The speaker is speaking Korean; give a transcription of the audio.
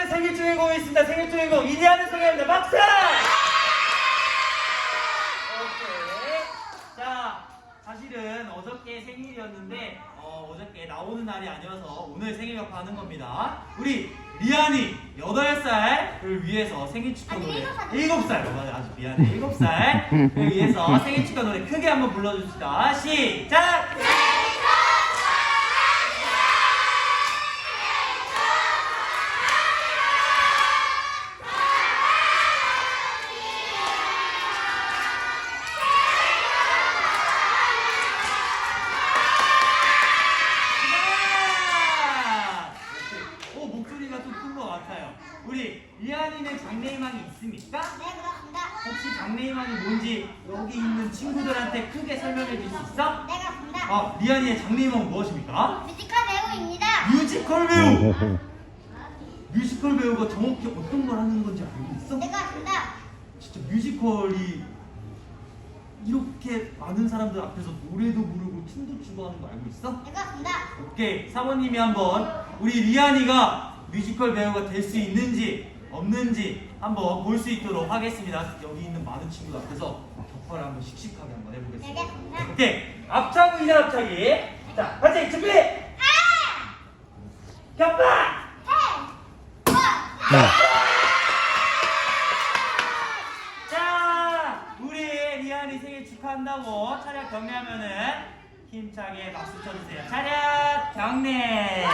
오늘 생일 주인공이 있습니다. 생일 주인공 이대하는 소개합니다. 박수! 오케이. 자, 사실은 어저께 생일이었는데 어, 어저께 나오는 날이 아니어서 오늘 생일 여파하는 겁니다. 우리 리안이 8살을 위해서 생일 축하 아니, 노래 일곱 살. 7살 맞아 아주 미안해 7살을 위해서 생일 축하 노래 크게 한번 불러줍시다. 시작! 야! 오 목소리가 좀 큰 것 같아요. 우리 리안이는 장래희망이 있습니까? 네, 그렇습니다. 혹시 장래희망이 뭔지 여기 있는 친구들한테 크게 설명해 줄 수 있어? 네, 그렇습니다. 아 리안이의 장래희망은 무엇입니까? 뮤지컬 배우입니다. 뮤지컬 배우. 뮤지컬 배우가 정확히 어떤 걸 하는 건지 알고 있어? 네, 그렇습니다. 진짜 뮤지컬이 이렇게 많은 사람들 앞에서 노래도 부르고 춤도 추고 하는 거 알고 있어? 네, 그렇습니다. 오케이 사모님이 한번 우리 리안이가 뮤지컬 배우가 될 수 있는지 없는지 한번 볼 수 있도록 하겠습니다 여기 있는 많은 친구들 앞에서 격파를 한번 씩씩하게 한번 해보겠습니다. 오케이 앞차고 이나 앞차기 자 같이 준비 격파 해! 어! 자 우리 리안이 생일 축하한다고 차렷 경례하면은 힘차게 박수 쳐주세요 차렷 경례